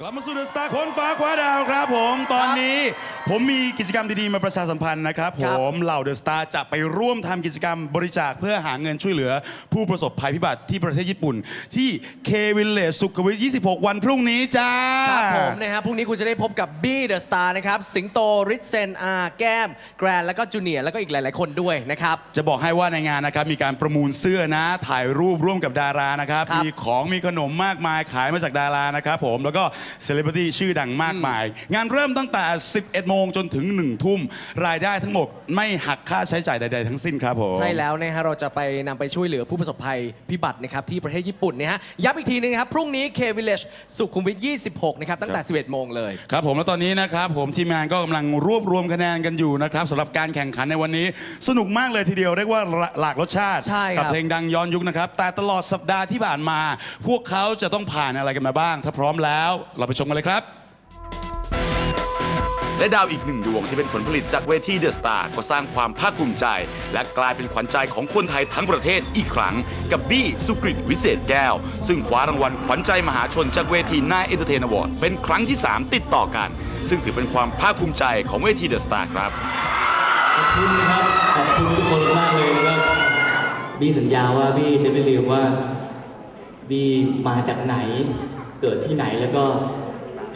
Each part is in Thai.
กลับมาสู่เดอะสตาร์คนฟ้าคว้าดาวครับผมตอนนี้ผมมีกิจกรรมดีๆ มาประชาสัมพันธ์นะครับคผรับ มเหล่าเดอะสตาร์จะไปร่วมทำกิจกรรมบริจาคเพื่อหาเงินช่วยเหลือ ผู้ประสบภัยพิบัติที่ประเทศญี่ปุ่น ที่เควิลเลจสุขวิท26 วันพรุ่งนี้จ้า ครับผมนะฮะพรุ่งนี้คุณจะได้พบกับบี้เดอะสตาร์นะครับ สิงโตริทเซนอาแก้ม แกรน แล้วก็จูเนียร์แล้วก็อีกหลาย ๆ คนด้วยนะครับ จะบอกให้ว่าในงานนะครับมีการประมูลเสื้อนะ ถ่ายรูปร่วมกับดารานะครับ ครับมีของมีขนมมากมายขายมาจากดารานะครับผมแล้วก็เซเลบริตี้ชื่อดังมากมาย งานเริ่มตั้งแต่ 11 โมงจนถึง 1 ทุ่ม รายได้ทั้งหมดไม่หักค่าใช้จ่ายใด ๆ ทั้งสิ้นครับผม ใช่แล้วนะฮะเราจะไปนำไปช่วยเหลือผู้ประสบภัยพิบัตินะครับที่ประเทศญี่ปุ่นนะฮะย้ำอีกทีนึงนะครับ พรุ่งนี้ K Village สุขุมวิท 26 นะครับ ตั้งแต่ 11 โมงเลย ครับผมแล้วตอนนี้นะครับผมทีมงานก็กำลังรวบรวมคะแนนกันอยู่นะครับสำหรับการแข่งขันในวันนี้ สนุกมากเลยทีเดียวเรียกว่าหลากรสชาติ ใช่ครับ กัเพลงดังย้อนยุคนะครับ แต่ตลอดสัปดาห์ที่ผ่านมา พวกเขาจะต้องผ่านอะไรกันมาบ้าง ถ้าพร้อมแล้วเราไปชมกันเลยครับ และดาวอีกหนึ่งดวงที่เป็นผลผลิตจากเวทีเดอะสตาร์ก็สร้างความภาคภูมิใจ และกลายเป็นขวัญใจของคนไทยทั้งประเทศอีกครั้ง กับบี้สุกริตวิเศษแก้ว ซึ่งคว้ารางวัลขวัญใจมหาชนจากเวทีนายเอนเตอร์เทนอวอร์ดเป็นครั้งที่ 3 ติดต่อกัน ซึ่งถือเป็นความภาคภูมิใจของเวทีเดอะสตาร์ครับ ขอบคุณนะครับขอบคุณทุกคนมากเลยแล้วก็บี้สัญญาว่าบี้จะไม่ลืมว่าบี้มาจากไหน เกิดที่ไหนแล้วก็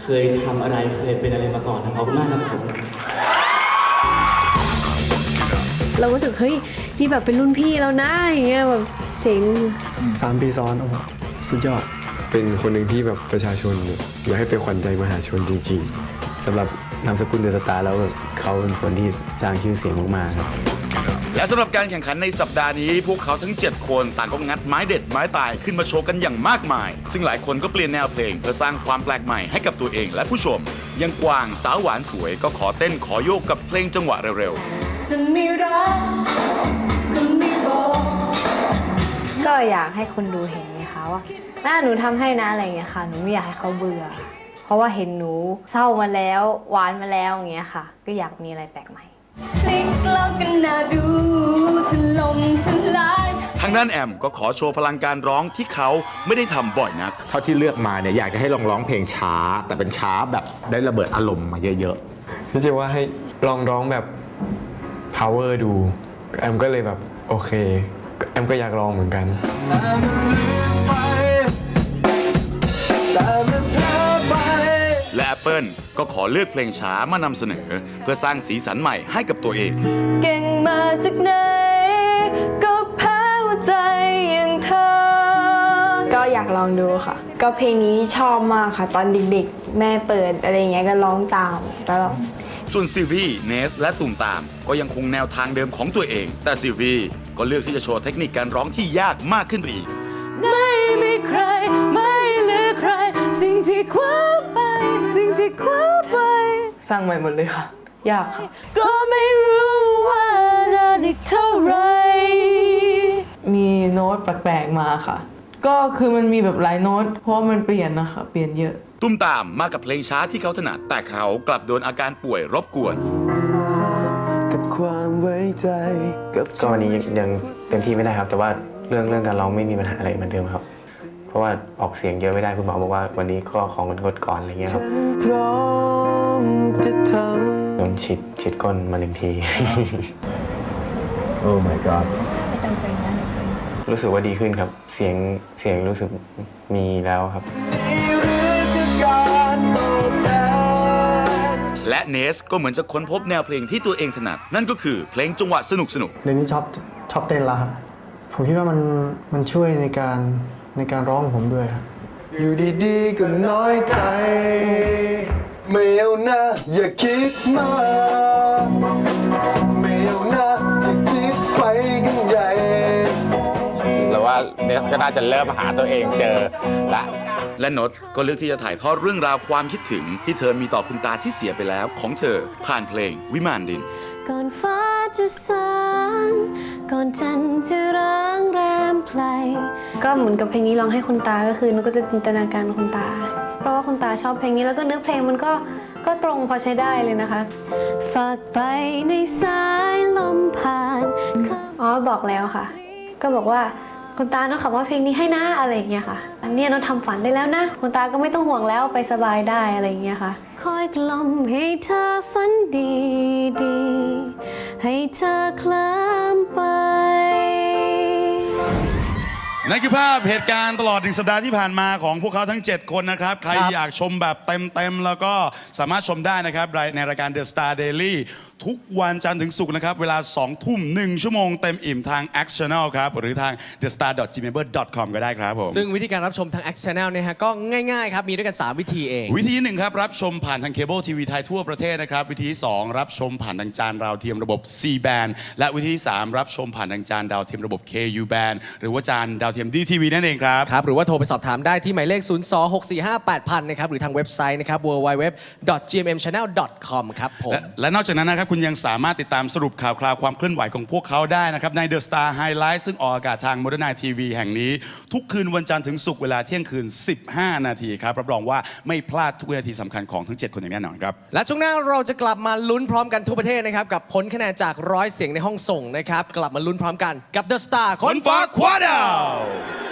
เคยทำอะไรเคยเป็นอะไรมาก่อนนะขอบคุณมากครับผมเรารู้สึกเฮ้ยนี่แบบเป็นรุ่นพี่แล้วนะอย่างเงี้ยแบบเจ๋งสามปีซ้อนโอ้โหสุดยอด เป็นคนหนึ่งที่แบบประชาชนเนี่ยอยากให้เป็นขวัญใจมหาชนจริง ๆสำหรับนามสกุลเดอะสตาร์แล้วแบบเขาเป็นคนที่สร้างชื่อเสียงมากๆครับ และสำหรับการแข่งขันในสัปดาห์นี้ พวกเขาทั้ง 7 คนต่างก็งัดไม้เด็ดไม้ตายขึ้นมาโชว์กันอย่างมากมาย ซึ่งหลายคนก็เปลี่ยนแนวเพลงเพื่อสร้างความแปลกใหม่ให้กับตัวเองและผู้ชมอยังกวางสาวหวานสวยก็ขอเต้นขอโยกกับเพลงจังหวะเร็วๆจะไม่รักก็ไม่บอกก็อยากให้คนดูเห็นไงคะว่า น่าหนูทำให้นะอะไรอย่างเงี้ยค่ะ หนูไม่อยากให้เขาเบื่อ เพราะว่าเห็นหนูเศร้ามาแล้วหวานมาแล้วอย่างเงี้ยค่ะ ก็อยากมีอะไรแปลกใหม่พลิกล็อกกันน่าดูถล่มทลายทางด้านแอมก็ขอโชว์พลังการร้องที่เขาไม่ได้ทำบ่อยนัก เท่าที่เลือกมาเนี่ยอยากจะให้ลองร้องเพลงช้า แต่เป็นช้าแบบได้ระเบิดอารมณ์มาเยอะพี่จะว่าให้ลองร้องแบบ power ดู แอมก็เลยแบบโอเค แอมก็อยากลองเหมือนกัน และ Apple ก็ขอเลือกเพลงช้ามานำเสนอ เพื่อสร้างสีสันใหม่ให้กับตัวเอง เก่งมาจากไหน ก็แพ้หัวใจอย่างเธอ ก็อยากลองดูค่ะ ก็เพลงนี้ชอบมากค่ะ ตอนเด็กๆ แม่เปิดอะไรอย่างเงี้ยก็ร้องตามตลอด ส่วนซิลวี่เนส และตุ่มตาม ก็ยังคงแนวทางเดิมของตัวเอง แต่ซิลวี่ก็เลือกที่จะโชว์เทคนิคการร้องที่ยากมากขึ้นไปอีก ไม่มีใครไม่เหลือใคร สิ่งที่คว้าไปสิ่งที่คว้าไปสร้างใหม่หมดเลยค่ะ ยากค่ะ ก็ไม่รู้ว่านานอีกเท่าไหรมีโน้ตแปลกๆมาค่ะ ก็คือมันมีแบบหลายโน้ต เพราะว่ามันเปลี่ยนนะคะเปลี่ยนเยอะ ตุ้มตามมากับเพลงช้าที่เขาถนัดแต่เขากลับโดนอาการป่วยรบกวน กับความไว้ใจกับก็วันนี้ยังเต็มที่ไม่ได้ครับ แต่ว่าเรื่องเรื่องการร้องไม่มีปัญหาอะไรเหมือนเดิมครับเพ ราะว่าออกเสียงเยอะไม่ได้คุณหมอบอกว่าวันนี้ก็ของงดก่อนอะไรเงี้ยครับพร้อมจะทำโดนฉีดฉีดก้นมาหนึ่งทีๆโอ้ my god รู้สึกว่าดีขึ้นครับ เสียงเสียงรู้สึกมีแล้วครับ และเนสก็เหมือนจะค้นพบแนวเพลงที่ตัวเองถนัด นั่นก็คือเพลงจังหวะสนุกสนุกๆเดี๋ยวนี้ชอบชอบเต้นแล้วครับผมคิดว่ามันมันช่วยในการ ในการร้องของผมด้วยครับ อยู่ดีๆก็น้อยใจ ไม่เอานะอย่าคิดมากไม่เอานะอย่าคิดไปกันใหญ่ แล้วว่าเนสก็น่าจะเริ่มหาตัวเองเจอละ และนดก็เลือกที่จะถ่ายทอดเรื่องราวความคิดถึงที่เธอมีต่อคุณตาที่เสียไปแล้วของเธอผ่านเพลงวิมานดิน ก่อนฟ้าจะสางก่อนจันทร์จะร้าง แรมไกลก็เหมือนกับเพลงนี้ร้องให้คุณตาก็คือหนุก็จะจินตนาการคุณตา เพราะว่าคุณตาชอบเพลงนี้แล้วก็เนื้อเพลงมันก็ก็ตรงพอใช้ได้เลยนะคะ ฝากไปในสายลมผ่านอ๋อบอกแล้วค่ะ ก็บอกว่าคุณตาน้องขับว่าเพลงนี้ให้นะอะไรอย่างเงี้ยค่ะ อันเนี้ยน้องทำฝันได้แล้วนะ คุณตาก็ไม่ต้องห่วงแล้วไปสบายได้อะไรอย่างเงี้ยค่ะ คอยกล่อมให้เธอฝันดีดี ให้เธอเคลิ้มไป นั่นคือภาพเหตุการณ์ตลอดหนึ่งสัปดาห์ที่ผ่านมาของพวกเขาทั้ง 7 คนนะครับ ใครครับอยากชมแบบเต็ม ๆ แล้วก็สามารถชมได้นะครับในรายการ The Star Daily ทุกวันจันทร์ถึงศุกร์นะครับ เวลา 2 ทุ่ม 1 ชั่วโมงเต็มอิ่มทาง X Channel ครับ หรือทาง thestar.gmember.com ก็ได้ครับผม ซึ่งวิธีการรับชมทาง X Channel เนี่ยฮะก็ง่ายๆครับ มีด้วยกัน 3 วิธีเอง วิธีที่หนึ่งครับ รับชมผ่านทางเคเบิลทีวีไทยทั่วประเทศนะครับ วิธีที่สองรับชมผ่านทางจานดาวเทียมระบบ C band และวิธีที่สามรับชมผ่านทางจานดาวเทียมระบบ KU band หรือว่าจานดาวเทียม DTV นั่นเองครับ ครับ หรือว่าโทรไปสอบถามได้ที่หมายเลข 026458000นะครับ หรือทางเว็บไซต์นะครับ www.gmmchannel.com ครับผม และและนอกจากนั้นนะครับ คุณยังสามารถติดตามสรุปข่าวคราวความเคลื่อนไหวของพวกเขาได้นะครับ ใน The Star Highlight ซึ่งออกอากาศทาง Modern Night TV แห่งนี้ ทุกคืนวันจันทร์ถึงศุกร์เวลาเที่ยงคืน 15 นาทีครับรับรองว่าไม่พลาดทุกวินาทีสำคัญของทั้ง 7 คนอย่างแน่นอนครับ และช่วงหน้าเราจะกลับมาลุ้นพร้อมกันทั่วประเทศนะครับ กับผลคะแนนจากร้อยเสียงในห้องส่งนะครับ กลับมาลุ้นพร้อมกันกับ The Star คนฟ้าคว้าดาว Wow.